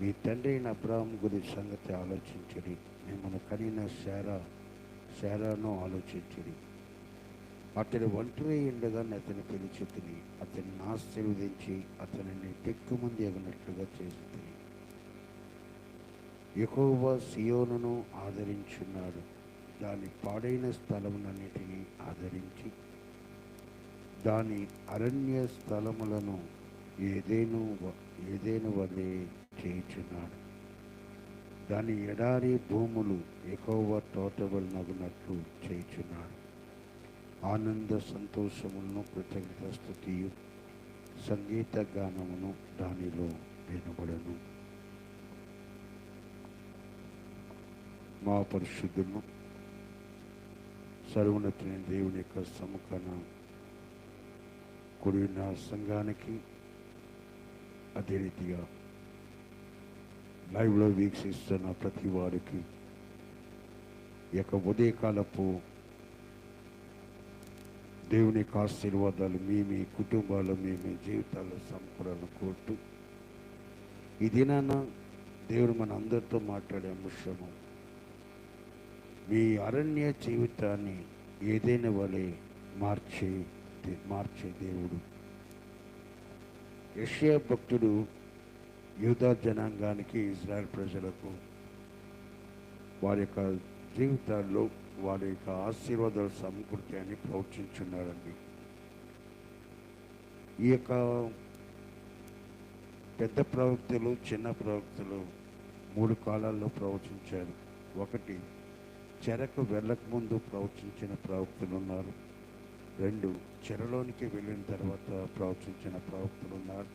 మీ తండ్రి అయిన అబ్రాహం గురించి సంగతి ఆలోచించడి మిమ్మల్ని కనిన శారా శారాను ఆలోచించడి అతని ఒంటరి ఉండగా అతని పిలిచి తిని అతన్ని విధించి అతనిని తెక్కుమంది ఎగనట్లుగా చేసి తిని ఎక్కువ సియోనును ఆదరించున్నాడు. దాని పాడైన స్థలములన్నిటినీ ఆదరించి దాని అరణ్య స్థలములను ఏదేను ఏదేను వలె చేయించున్నాడు. దాని ఎడారి భూములు ఎక్కువ తోటవలనగునట్లు చేయుచున్నాడు. ఆనంద సంతోషములను కృతజ్ఞత స్థుతియు సంగీత గానమును దానిలో వినబడను. మా పరిశుద్ధులను సర్వోన్నతుని దేవుని యొక్క సముఖాన కూడిన సంఘానికి అదే రీతిగా లైవ్లో వీక్షిస్తున్న ప్రతి వారికి ఈ యొక్క ఉదయకాలపు దేవుని యొక్క ఆశీర్వాదాలు మీ మీ కుటుంబాలు మీ మీ జీవితాలు సంపూర్ణ కోరుతూ ఈ దినాన దేవుడు మన అందరితో మాట్లాడే అంశము మీ అరణ్య జీవితాన్ని ఏదైనా వలె మార్చే మార్చే దేవుడు. యెషయా భక్తుడు యూదా జనాంగానికి ఇజ్రాయెల్ ప్రజలకు వారి యొక్క జీవితాల్లో వారి యొక్క ఆశీర్వాదాలు సమకూర్చాయని ప్రవచించున్నారండి. ఈ యొక్క పెద్ద ప్రవక్తలు చిన్న ప్రవక్తలు మూడు కాలాల్లో ప్రవచించారు. ఒకటి చెరకు వెళ్ళకముందు ప్రవచించిన ప్రవక్తలు ఉన్నారు. రెండు చెరలోనికి వెళ్ళిన తర్వాత ప్రవచించిన ప్రవక్తలు ఉన్నారు.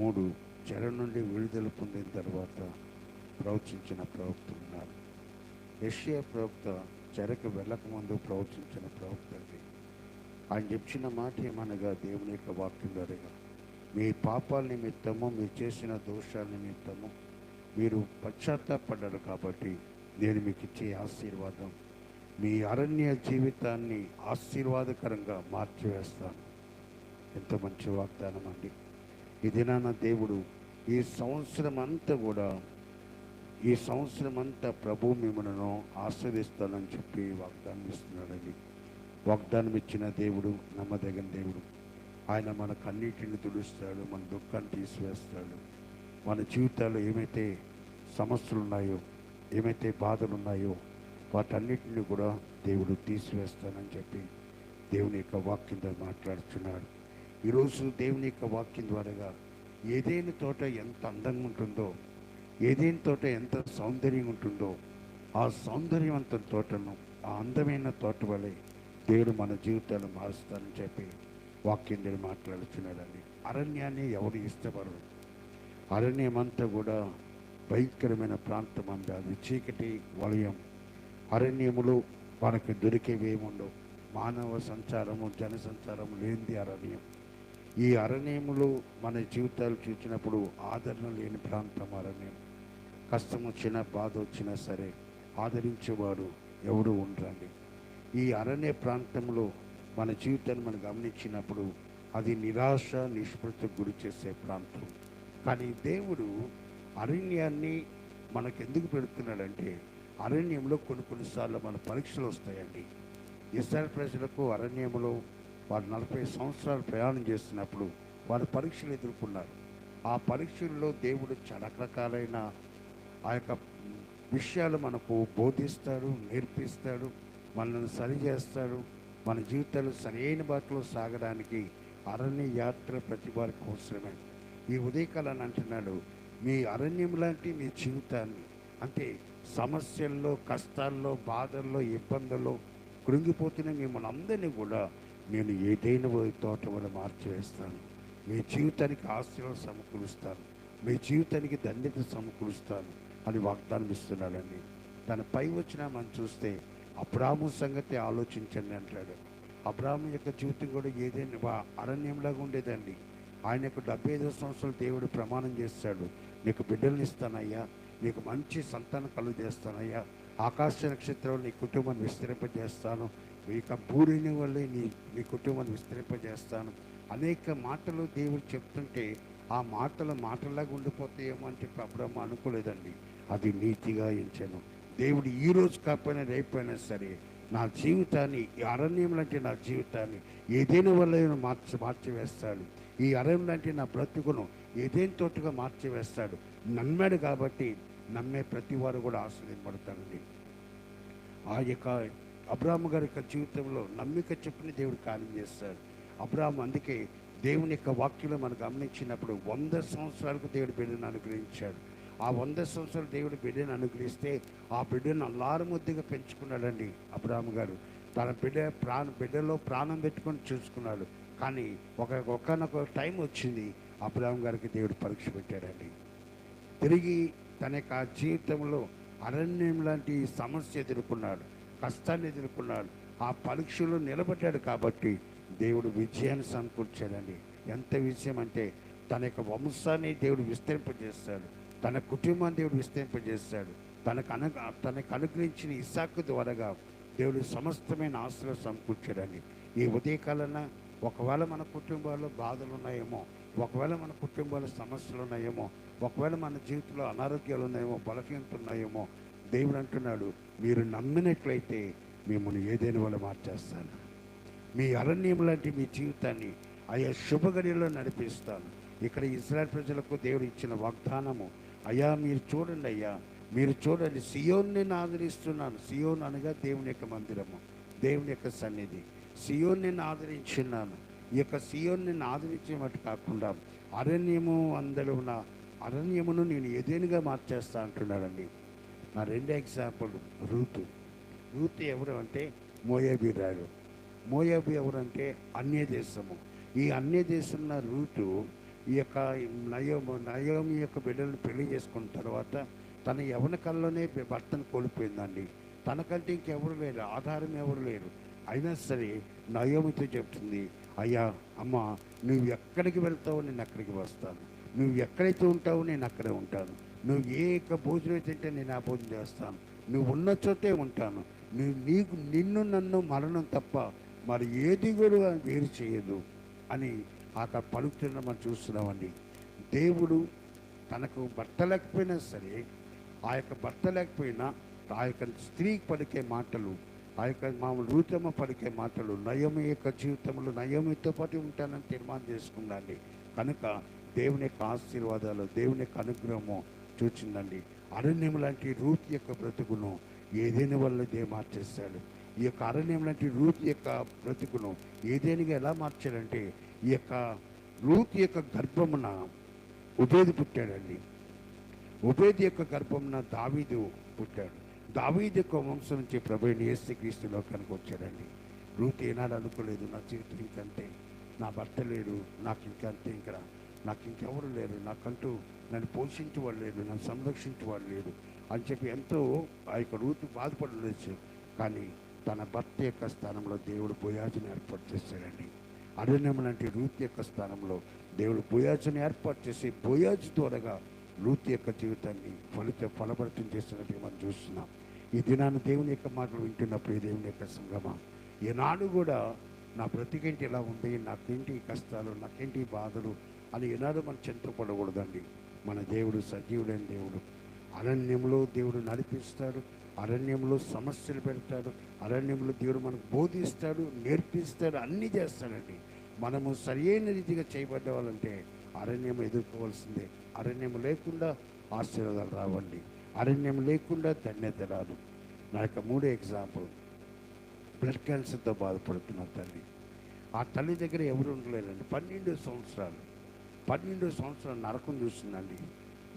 మూడు చెర నుండి విడుదల పొందిన తర్వాత ప్రవచించిన ప్రవక్త ఉన్నారు. యెషయా ప్రవక్త చెరకు వెళ్ళకముందు ప్రవచించిన ప్రవక్త అది ఆయన చెప్పిన మాట ఏమనగా దేవుని యొక్క వాక్యం ద్వారా మీ పాపాల నిమిత్తము మీరు చేసిన దోషాల నిమిత్తము మీరు పశ్చాత్తాపడ్డారు కాబట్టి నేను మీకు ఇచ్చే ఆశీర్వాదం. మీ అరణ్య జీవితాన్ని ఆశీర్వాదకరంగా మార్చివేస్తాను. ఎంత మంచి వాగ్దానం అండి ఈ దినాన దేవుడు ఈ సంవత్సరం అంతా కూడా ఈ సంవత్సరం అంతా ప్రభు మిమ్మల్ని ఆస్వాదిస్తానని చెప్పి వాగ్దానం ఇస్తున్నాడండి వాగ్దానం ఇచ్చిన దేవుడు నమ్మదగిన దేవుడు. ఆయన మన కన్నీటిని తుడుస్తాడు మన దుఃఖాన్ని తీసివేస్తాడు. మన జీవితాల్లో ఏమైతే సమస్యలు ఉన్నాయో ఏమైతే బాధలు ఉన్నాయో వాటన్నిటిని కూడా దేవుడు తీసివేస్తానని చెప్పి దేవుని యొక్క వాక్యం ద్వారా మాట్లాడుతున్నాడు. ఈరోజు దేవుని యొక్క వాక్యం ద్వారాగా ఏదైనా తోట ఎంత అందంగా ఉంటుందో ఏదైనా తోట ఎంత సౌందర్యం ఉంటుందో ఆ సౌందర్యవంత తోటను ఆ అందమైన తోట వలె దేవుడు మన జీవితాలు మారుస్తానని చెప్పి వాక్యం ద్వారా మాట్లాడుతున్నాడండి అరణ్యాన్ని ఎవరు ఇష్టపడరు. అరణ్యమంతా కూడా భయంకరమైన ప్రాంతం అంది అది చీకటి వలయం. అరణ్యములు మనకు దొరికేవేముండవు. మానవ సంచారము జన సంచారము లేనిది అరణ్యం. ఈ అరణ్యములు మన జీవితాలు చూసినప్పుడు ఆదరణ లేని ప్రాంతం అరణ్యం. కష్టం వచ్చినా బాధ వచ్చినా సరే ఆదరించేవాడు ఎవడు ఉండరండి. ఈ అరణ్య ప్రాంతంలో మన జీవితాన్ని మనం గమనించినప్పుడు అది నిరాశ నిష్పృతికి గురి చేసే ప్రాంతం. కానీ దేవుడు అరణ్యాన్ని మనకు ఎందుకు పెడుతున్నాడంటే అరణ్యంలో కొన్ని కొన్నిసార్లు మన పరీక్షలు వస్తాయండి. ఇస్రాయల్ ప్రజలకు అరణ్యంలో వారు నలభై సంవత్సరాలు ప్రయాణం చేస్తున్నప్పుడు వారు పరీక్షలు ఎదుర్కొన్నారు. ఆ పరీక్షల్లో దేవుడు చాలా రకరకాలైన ఆ యొక్క విషయాలు మనకు బోధిస్తాడు నేర్పిస్తాడు మనల్ని సరిచేస్తాడు మన జీవితాలు సరైన బాటలో సాగడానికి అరణ్య యాత్ర ప్రతి వారికి అవసరమే ఈ ఉదయకాలాన్ని అంటున్నాడు మీ అరణ్యం లాంటి మీ జీవితాన్ని అంటే సమస్యల్లో కష్టాల్లో బాధల్లో ఇబ్బందుల్లో కృంగిపోతున్న మిమ్మల్ని అందరినీ కూడా నేను ఏదైనా తోట వల్ల మార్చివేస్తాను. మీ జీవితానికి ఆశీర్వాదం సమకూరుస్తాను. మీ జీవితానికి దండిత సమకూరుస్తాను అని వాగ్దానం ఇస్తున్నాడండి. తన పై వచ్చిన మనం చూస్తే అబ్రాహ్ము సంగతి ఆలోచించండి అంటాడు. అబ్రాహ్మ యొక్క జీవితం కూడా ఏదైనా అరణ్యంలాగా ఉండేదండి. ఆయన యొక్క డెబ్బై ఐదు సంవత్సరాలు దేవుడు ప్రమాణం చేస్తాడు. నీకు బిడ్డలను ఇస్తానయ్యా. నీకు మంచి సంతానం కలుగు చేస్తానయ్యా. ఆకాశ నక్షత్రం నీ కుటుంబాన్ని విస్తరింపజేస్తాను. ఇక పూరిని వల్లే నీ నీ కుటుంబాన్ని విస్తరింపజేస్తాను. అనేక మాటలు దేవుడు చెప్తుంటే ఆ మాటలు మాటలాగా ఉండిపోతాయేమో అని చెప్పి అబ్రహ్మ అనుకోలేదండి. అది నీతిగా ఎంచాను. దేవుడు ఈ రోజు కాకపోయినా రేపైనా సరే నా జీవితాన్ని ఈ అరణ్యం లాంటి నా జీవితాన్ని ఏదైనా వల్ల మార్చి మార్చివేస్తాడు. ఈ అరణ్యం లాంటి నా బ్రతుకును ఏదైనా తోటిగా మార్చివేస్తాడు. నమ్మాడు కాబట్టి నమ్మే ప్రతి వారు కూడా ఆశ్రయింపడతాడండి ఆ యొక్క అబ్రాహ్మ గారి యొక్క జీవితంలో నమ్మిక చెప్పిన దేవుడు కార్యం చేస్తాడు. అబ్రాహ్మ అందుకే దేవుని యొక్క వాక్యంలో మనం గమనించినప్పుడు వంద సంవత్సరాలకు దేవుడు బిడ్డను అనుగ్రహించాడు. ఆ వంద సంవత్సరాలు దేవుడు బిడ్డను అనుగ్రహిస్తే ఆ బిడ్డను అల్లారముద్దుగా పెంచుకున్నాడండి అబ్రాహ్మ గారు. తన బిడ్డ ప్రాణ బిడ్డలో ప్రాణం పెట్టుకొని చూసుకున్నాడు. కానీ ఒక ఒకనొక టైం వచ్చింది అబ్రాహ్మ గారికి దేవుడు పరీక్ష పెట్టాడండి. తిరిగి తన యొక్క జీవితంలో అరణ్యం లాంటి సమస్య ఎదుర్కొన్నాడు. కష్టాన్ని ఎదుర్కొన్నాడు. ఆ పరీక్షలో నిలబడ్డాడు కాబట్టి దేవుడు విజయాన్ని సమకూర్చాడండి. ఎంత విజయం అంటే తన యొక్క వంశాన్ని దేవుడు విస్తరింపజేస్తాడు. తన కుటుంబాన్ని దేవుడు విస్తరింపజేస్తాడు. తనకు అను తనకు అనుగ్రహించిన ఇసాకు ద్వారాగా దేవుడు సమస్తమైన ఆస్తులు సమకూర్చాడండి. ఈ ఉదయకాలన ఒకవేళ మన కుటుంబాల్లో బాధలు ఉన్నాయేమో ఒకవేళ మన కుటుంబాల్లో సమస్యలు ఉన్నాయేమో ఒకవేళ మన జీవితంలో అనారోగ్యాలు ఉన్నాయేమో బలహీనత ఉన్నాయేమో దేవుడు అంటున్నాడు మీరు నమ్మినట్లయితే మిమ్మల్ని ఏదైనా వల్ల మార్చేస్తాను మీ అరణ్యం లాంటి మీ జీవితాన్ని అయ్యా శుభగడిలో నడిపిస్తాను. ఇక్కడ ఇస్రాయల్ ప్రజలకు దేవుడు ఇచ్చిన వాగ్దానము అయ్యా మీరు చూడండి అయ్యా మీరు చూడండి సియోన్ని నేను ఆదరిస్తున్నాను. సియోన్ అనగా దేవుని యొక్క మందిరము దేవుని యొక్క సన్నిధి. సియోన్ నేను ఆదరించున్నాను. ఈ యొక్క సియోన్ నేను ఆదరించేమట్టు కాకుండా అరణ్యము అందరూ ఉన్న అరణ్యమును నేను ఏదేనుగా మార్చేస్తా అంటున్నాడండి. నా రెండో ఎగ్జాంపుల్ రూతు. రూతు ఎవరు అంటే మోయాబీరాడు మోయాబీ ఎవరంటే అన్య దేశము ఈ అన్య దేశంలో రూతు ఈ యొక్క నయోమ నయోమి యొక్క బిడ్డలను పెళ్ళి చేసుకున్న తర్వాత తన యవన కల్లోనే భర్తను కోల్పోయిందండి. తనకంటే ఇంకెవరు లేరు ఆధారం ఎవరు లేరు. అయినా సరే నయోమితో చెప్తుంది అయ్యా అమ్మ నువ్వు ఎక్కడికి వెళ్తావో నేను అక్కడికి వస్తాను. నువ్వు ఎక్కడైతే ఉంటావో నేను అక్కడే ఉంటాను. నువ్వు ఏ యొక్క భోజనం తింటే నేను ఆ భోజనం చేస్తాను. నువ్వు ఉన్న చోటే ఉంటాను. నువ్వు నీకు నిన్ను నన్ను మరణం తప్ప మరి ఏది కూడా వేరు చేయదు అని అక్కడ పలుకుతున్న మనం చూస్తున్నామండి. దేవుడు తనకు భర్త లేకపోయినా సరే ఆ యొక్క భర్త లేకపోయినా ఆ యొక్క స్త్రీకి పలికే మాటలు ఆ యొక్క మామూలు రూతమ్మ పలికే మాటలు నయమి యొక్క జీవితంలో నయమితో పాటు ఉంటానని తీర్మానం చేసుకుందండి కనుక దేవుని యొక్క ఆశీర్వాదాలు దేవుని యొక్క అనుగ్రహము చూచిందండి. అరణ్యం లాంటి రూత్ యొక్క బ్రతుకును ఏదైనా వల్ల దే మార్చేస్తాడు ఈ యొక్క అరణ్యం లాంటి రూత్ యొక్క బ్రతుకును ఏదైనా ఎలా మార్చాడంటే ఈ యొక్క రూత్ యొక్క గర్భమున ఉబేది పుట్టాడండి. ఉబేది యొక్క గర్భమున దావీదు పుట్టాడు. దావీదు యొక్క వంశం నుంచి ప్రభు ఏసు క్రీస్తులో లోకానికి వచ్చాడండి. రూత్ ఏనాడు అనుకోలేదు నా జీవితం ఇంకంతే నా భర్త లేడు నాకు ఇంకంతే ఇంకా నాకు ఇంకెవరు లేరు. నాకంటూ నన్ను పోషించేవాడు వాళ్ళు లేరు నన్ను సంరక్షించేవాడు లేరు అని చెప్పి ఎంతో ఆ యొక్క రూతు బాధపడలేదు. కానీ తన భర్త యొక్క స్థానంలో దేవుడు బోయాజుని ఏర్పాటు చేశాడండి. అరణ్యం లాంటి రూత్ యొక్క స్థానంలో దేవుడు బోయాజుని ఏర్పాటు చేసి బోయాజు ద్వారాగా రూత్ యొక్క జీవితాన్ని ఫలిత ఫలభరితం చేస్తున్నట్టుగా మనం చూస్తున్నాం. ఈ దినాన్ని దేవుని యొక్క మాటలు వింటున్నప్పుడు ఈ దేవుని యొక్క సంగమ. ఈనాడు కూడా నా బ్రతికేంటి ఎలా ఉంది నాకేంటి కష్టాలు నాకేంటి బాధలు అని ఈనాడు మనం చింతపడకూడదండి మన దేవుడు సజీవుడైన దేవుడు. అరణ్యంలో దేవుడు నడిపిస్తాడు అరణ్యంలో సమస్యలు పెడతాడు అరణ్యంలో దేవుడు మనకు బోధిస్తాడు నేర్పిస్తాడు అన్నీ చేస్తాడండి. మనము సరైన రీతిగా చేయబడ్డ వాళ్ళంటే అరణ్యం ఎదుర్కోవాల్సిందే. అరణ్యం లేకుండా ఆశీర్వాదాలు రావండి. అరణ్యం లేకుండా ధన్యత రాదు. నా యొక్క మూడో ఎగ్జాంపుల్. బ్లడ్ క్యాన్సర్తో బాధపడుతున్న తల్లి. ఆ తల్లి దగ్గర ఎవరు ఉండలేరండి. పన్నెండు సంవత్సరాలు. పన్నెండు సంవత్సరాలు నరకం చూస్తుందండి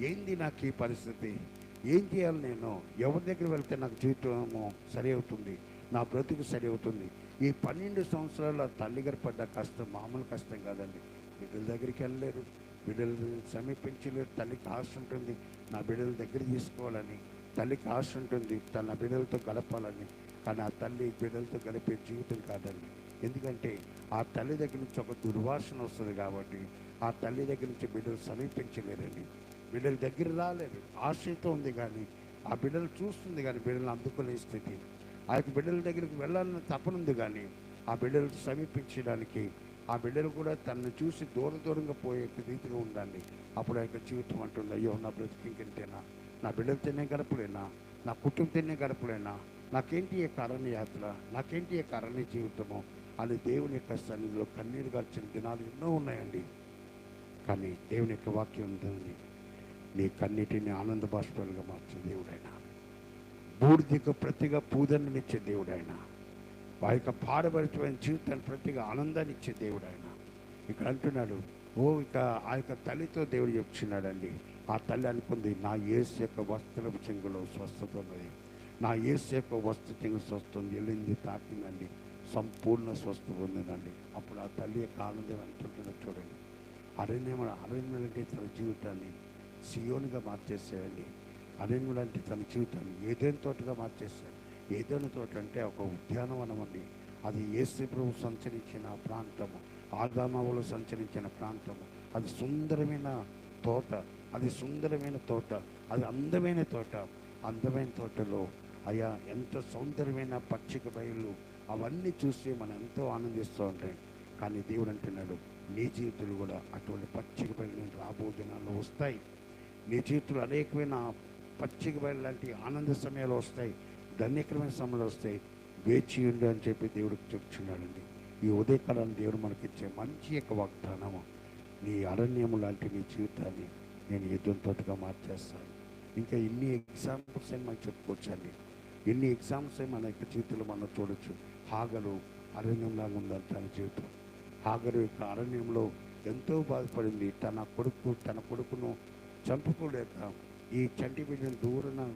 ఏంది నాకు ఈ పరిస్థితి? ఏం చేయాలి నేను? ఎవరి దగ్గర వెళ్తే నాకు జీవితము సరి అవుతుంది నా బ్రతుకు సరి అవుతుంది ఈ పన్నెండు సంవత్సరాల తల్లి గారు పడ్డ కష్టం మామూలు కష్టం కాదండి. బిడ్డల దగ్గరికి వెళ్ళలేరు. బిడ్డలు సమీపించలేరు. తల్లికి ఆశ ఉంటుంది. నా బిడ్డల దగ్గర తీసుకోవాలని. తల్లికి ఆశ ఉంటుంది. తన బిడ్డలతో గడపాలని. కానీ ఆ తల్లి బిడ్డలతో గడిపే జీవితం కాదండి. ఎందుకంటే ఆ తల్లి దగ్గర నుంచి ఒక దుర్వాసన వస్తుంది కాబట్టి ఆ తల్లి దగ్గర నుంచి బిడ్డలు సమీపించలేరని బిడ్డల దగ్గర రాలేరు ఆశతో ఉంది కానీ ఆ బిడ్డలు చూస్తుంది కానీ బిడ్డలు అందుకునే స్థితి. ఆ యొక్క బిడ్డల దగ్గరికి వెళ్ళాలని తపనుంది కానీ ఆ బిడ్డలు సమీపించడానికి ఆ బిడ్డలు కూడా తనను చూసి దూర దూరంగా పోయే రీతిలో ఉండాలి అప్పుడు ఆ యొక్క జీవితం అంటుంది అయ్యో నా బ్రతికి నా బిడ్డలతోనే గడపలేనా నా కుటుంబంతోనే గడపలేనా నాకేంటి ఈ అరణ్య యాత్ర నాకేంటి ఈ అరణ్య జీవితము అని దేవుని యొక్క సన్నిధిలో కన్నీరు గార్చిన దినాలు ఎన్నో ఉన్నాయండి. కానీ దేవుని యొక్క వాక్యం ఉంటుంది నీ కన్నిటిని ఆనంద బాష్పాలుగా మార్చే దేవుడైనా. బూర్దికి ప్రతిగా పూదన్ననిచ్చే దేవుడైనా. వారి యొక్క పారపరిచమైన జీవితాన్ని ప్రతిగా ఆనందాన్ని ఇచ్చే దేవుడైనా. ఇక్కడ అంటున్నాడు ఓ ఇక ఆ యొక్క తల్లితో దేవుడు చెప్తున్నాడండి ఆ తల్లి అనుకుంది నా ఏసు యొక్క వస్త్రపు చెంగులో స్వస్థత ఉన్నది. నా ఏసు యొక్క వస్త్ర చెంగు స్వస్థ ఉంది వెళ్ళింది తాకిందండి. సంపూర్ణ స్వస్థ పొందినండి అప్పుడు ఆ తల్లి యొక్క ఆనందం అంటుంటున్నది చూడండి. అరణ్యం అరణ్యం తన జీవితాన్ని సియోనిగా మార్చేసేయండి. అరణ్యం అంటే తన జీవితాన్ని ఏదైనా తోటగా మార్చేశాడు ఏదైనా తోట అంటే ఒక ఉద్యానవనం అండి. అది ఏసు ప్రభు సంచరించిన ప్రాంతము ఆదామావులు సంచరించిన ప్రాంతము. అది సుందరమైన తోట అది సుందరమైన తోట అది అందమైన తోట. అందమైన తోటలో అయ్యా ఎంత సౌందర్యమైన పచ్చిక బయలు అవన్నీ చూసి మనం ఎంతో ఆనందిస్తూ ఉంటాయి కానీ దేవుడు అంటున్నాడు నీ జీవితంలో కూడా అటువంటి పచ్చిక బయలు రాబో దినాల్లో వస్తాయి. నీ జీవితంలో అనేకమైన పచ్చిక బయలు లాంటి ఆనంద సమయాలు వస్తాయి. ధన్యకరమైన సమయాలు వస్తాయి. వేచి ఉండు అని చెప్పి దేవుడికి చెప్తున్నాడండి. ఈ ఉదయకాలాన్ని దేవుడు మనకిచ్చే మంచి యొక్క వాగ్దానము. నీ అరణ్యము లాంటి నీ జీవితాన్ని నేను యుద్ధంతోటిగా మార్చేస్తాను. ఇంకా ఇన్ని ఎగ్జాంపుల్స్ అని మనం చెప్పుకోవచ్చండి. ఎన్ని ఎగ్జాంపుల్స్ మన యొక్క జీవితంలో మనం చూడొచ్చు. హాగలు అరణ్యంలాగా ఉందని జీవితం. హాగరు యొక్క అరణ్యంలో ఎంతో బాధపడింది. తన కొడుకు తన కొడుకును చంపుకోలేక ఈ చంటి బిడ్డను దూరన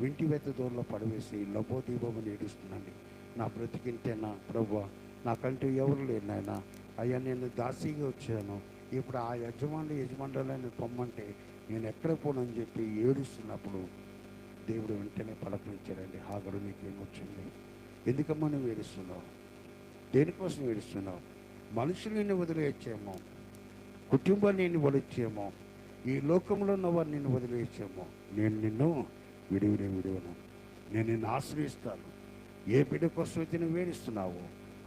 వింటి వెత్త దూరంలో పడవేసి లభోదీపమని ఏడుస్తున్నాను నా బ్రతికింతేనా ప్రభు నాకంటూ ఎవరు లేరు నాయన. అయ్యా నేను దాసీగా వచ్చాను. ఇప్పుడు ఆ యజమానులు యజమానులని పొమ్మంటే నేను ఎక్కడ పోనని చెప్పి ఏడుస్తున్నప్పుడు దేవుడు వెంటనే పలకరించాడండి. హాగరు నీకేమొచ్చింది ఎందుకమ్మా నువ్వు ఏడుస్తున్నావు? దేనికోసం ఏడుస్తున్నావు? మనుషులు నిన్ను వదిలేయచ్చేమో కుటుంబాన్ని నేను వదిలేచ్చేమో ఈ లోకంలో ఉన్న వారిని నేను వదిలేయచ్చేమో. నేను నిన్ను విడివిడే విడివను నేను నిన్ను ఆశ్రయిస్తాను. ఏ బిడ్డ కోసం అయితే నువ్వు వేడిస్తున్నావో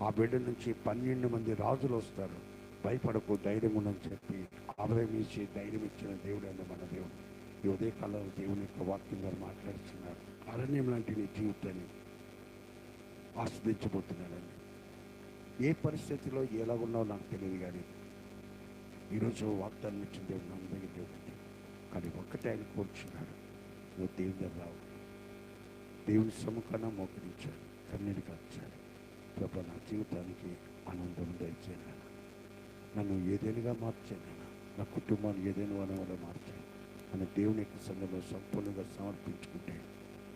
ఆ బిడ్డ నుంచి పన్నెండు మంది రాజులు వస్తారు. భయపడకు ధైర్యం ఉండని చెప్పి ఆదాయం ఇచ్చి ధైర్యం ఇచ్చిన దేవుడు మన దేవుడు. ఈ ఉదయకాలంలో దేవుని యొక్క వాక్యం గారు మాట్లాడుతున్నారు. అరణ్యం లాంటి నీ జీవితాన్ని ఆస్వాదించబోతున్నాడండి. ఏ పరిస్థితిలో ఎలా ఉన్నావో నాకు తెలియదు కానీ ఈరోజు వాగ్దానం ఇచ్చిన దేవుడు నమ్మదగిన దేవుడు కానీ ఒక్కటే ఆయన కోరుచున్నాడు. నువ్వు దేవుని దగ్గర రావు దేవుని సముఖాన మోకరించాడు. కన్నీరు కాచాడు ప్రభా నా జీవితానికి ఆనందం దయచేయను? నన్ను ఏదైనాగా మార్చాను నా కుటుంబాన్ని ఏదైనా వన వల్ల మార్చాను అని దేవుని యొక్క సంఘంలో సంపూర్ణంగా సమర్పించుకుంటే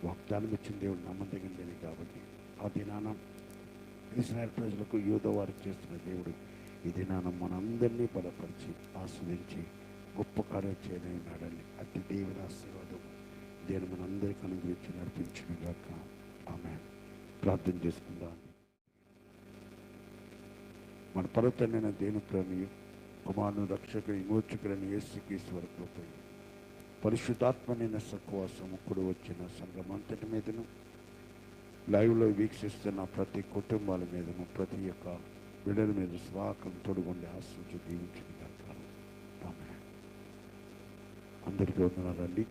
వాగ్దానం ఇచ్చిన దేవుడు నమ్మదగిందని కాబట్టి ఆ దినానం ఇస్రాయల్ ప్రజలకు యూద వారికి చేస్తున్న దేవుడు ఇది నాన్న మనందరినీ బలపరిచి ఆస్వాదించి గొప్ప కార్యం చేయనున్నాడని అతి దేవుని ఆశీర్వాదం దేని మనందరికీ అనుగ్రహించి నడిపించిన గాక ఆమె ప్రార్థన చేసుకుందాం. మన పర్వతమైన దేని ప్రేమి కుమారుని రక్షక విమోచకులని యేసుకీశ్వర కృప. పరిశుద్ధాత్మనైన సత్వాసము కూడా వచ్చిన సంగమంతటి మీదను లైవ్లో వీక్షిస్తున్న ప్రతి కుటుంబాల మీదను ప్రతి ఒక్క బిడ్డల మీద స్వాకం తొడుగుండి ఆశించి దీవించింది కాక అందరికీ వందనాలండి.